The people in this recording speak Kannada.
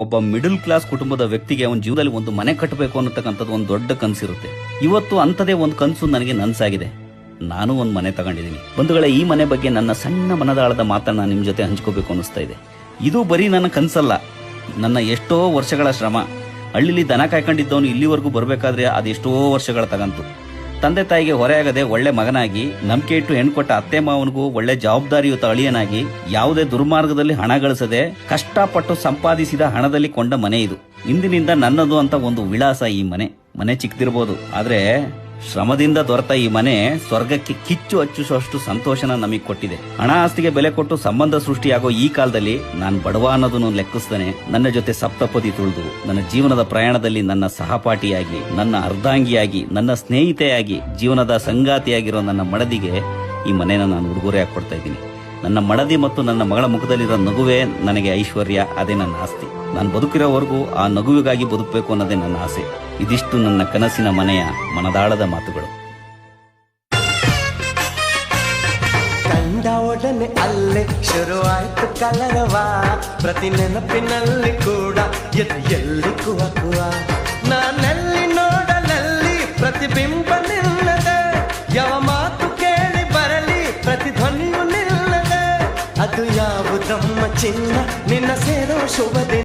ಒಬ್ಬ ಮಿಡಲ್ ಕ್ಲಾಸ್ ಕುಟುಂಬದ ವ್ಯಕ್ತಿಗೆ ಅವನ ಜೀವನದಲ್ಲಿ ಒಂದು ಮನೆ ಕಟ್ಟಬೇಕು ಅನ್ನತಕ್ಕಂಥದ್ದು ಒಂದು ದೊಡ್ಡ ಕನಸಿರುತ್ತೆ. ಇವತ್ತು ಅಂತದೇ ಒಂದು ಕನಸು ನನಗೆ ನನಸಾಗಿದೆ. ನಾನು ಒಂದು ಮನೆ ತಗೊಂಡಿದ್ದೀನಿ. ಬಂಧುಗಳ, ಈ ಮನೆ ಬಗ್ಗೆ ನನ್ನ ಸಣ್ಣ ಮನದಾಳದ ಮಾತನ್ನ ನಿಮ್ಮ ಜೊತೆ ಹಂಚ್ಕೋಬೇಕು ಅನಿಸ್ತಾ ಇದೆ. ಇದು ಬರೀ ನನ್ನ ಕನಸಲ್ಲ. ನನ್ನ ಎಷ್ಟೋ ವರ್ಷಗಳ ಶ್ರಮ. ಹಳ್ಳಿಲಿ ದನ ಕಾಯ್ಕೊಂಡಿದ್ದವನು ಇಲ್ಲಿವರೆಗೂ ಬರಬೇಕಾದ್ರೆ ಅದೆಷ್ಟೋ ವರ್ಷಗಳ ತಗಂತು. ತಂದೆ ತಾಯಿಗೆ ಹೊರೆಯಾಗದೆ ಒಳ್ಳೆ ಮಗನಾಗಿ, ನಂಬಿಕೆ ಇಟ್ಟು ಹೆಣ್ಕೊಟ್ಟ ಅತ್ತೆ ಮಾವನಿಗೂ ಒಳ್ಳೆ ಜವಾಬ್ದಾರಿಯುತ ಅಳಿಯನಾಗಿ, ಯಾವುದೇ ದುರ್ಮಾರ್ಗದಲ್ಲಿ ಹಣ ಗಳಿಸದೆ, ಕಷ್ಟಪಟ್ಟು ಸಂಪಾದಿಸಿದ ಹಣದಲ್ಲಿ ಕೊಂಡ ಮನೆ ಇದು. ಇಂದಿನಿಂದ ನನ್ನದು ಅಂತ ಒಂದು ವಿಳಾಸ ಈ ಮನೆ. ಮನೆ ಚಿಕ್ಕದಿರ್ಬೋದು. ಆದ್ರೆ ಶ್ರಮದಿಂದ ದೊರೆತ ಈ ಮನೆ ಸ್ವರ್ಗಕ್ಕೆ ಕಿಚ್ಚು ಹಚ್ಚಿಸುವಷ್ಟು ಸಂತೋಷನ ನಮಗೆ ಕೊಟ್ಟಿದೆ. ಹಣ ಆಸ್ತಿಗೆ ಬೆಲೆ ಕೊಟ್ಟು ಸಂಬಂಧ ಸೃಷ್ಟಿಯಾಗೋ ಈ ಕಾಲದಲ್ಲಿ ನಾನು ಬಡವ ಅನ್ನೋದನ್ನು ಲೆಕ್ಕಿಸ್ತಾನೆ. ನನ್ನ ಜೊತೆ ಸಪ್ತಪದಿ ತುಳಿದು, ನನ್ನ ಜೀವನದ ಪ್ರಯಾಣದಲ್ಲಿ ನನ್ನ ಸಹಪಾಠಿಯಾಗಿ, ನನ್ನ ಅರ್ಧಾಂಗಿಯಾಗಿ, ನನ್ನ ಸ್ನೇಹಿತೆಯಾಗಿ, ಜೀವನದ ಸಂಗಾತಿಯಾಗಿರೋ ನನ್ನ ಮಡದಿಗೆ ಈ ಮನೆನ ನಾನು ಉಡುಗೊರೆ ಕೊಡ್ತಾ ಇದ್ದೀನಿ. ನನ್ನ ಮಡದಿ ಮತ್ತು ನನ್ನ ಮಗಳ ಮುಖದಲ್ಲಿರೋ ನಗುವೇ ನನಗೆ ಐಶ್ವರ್ಯ, ಅದೇ ನನ್ನ ಆಸ್ತಿ. ನಾನು ಬದುಕಿರೋವರೆಗೂ ಆ ನಗುವಿಗಾಗಿ ಬದುಕಬೇಕು ಅನ್ನೋದೇ ನನ್ನ ಆಸೆ. ಇದಿಷ್ಟು ನನ್ನ ಕನಸಿನ ಮನೆಯ ಮನದಾಳದ ಮಾತುಗಳು. ಕಂಡ ಒಡನೆ ಅಲ್ಲೇ ಶುರುವಾಯ್ತು ಕಲರವ. ಪ್ರತಿ ನೆನಪಿನಲ್ಲಿ ಕೂಡ ಎಲ್ಲಿ ಕುವಕುವ. ನಾನಲ್ಲಿ ನೋಡಲಲ್ಲಿ ಪ್ರತಿಬಿಂಬ ನಿಲ್ಲದೆ. ಯಾವ ಮಾತು ಕೇಳಿ ಬರಲಿ ಪ್ರತಿಧ್ವನಿಯು ನಿಲ್ಲದೆ. ಅದು ಯಾವುದಮ್ಮ ಚಿನ್ನ, ನಿನ್ನ ಸೇರೋ ಶುಭ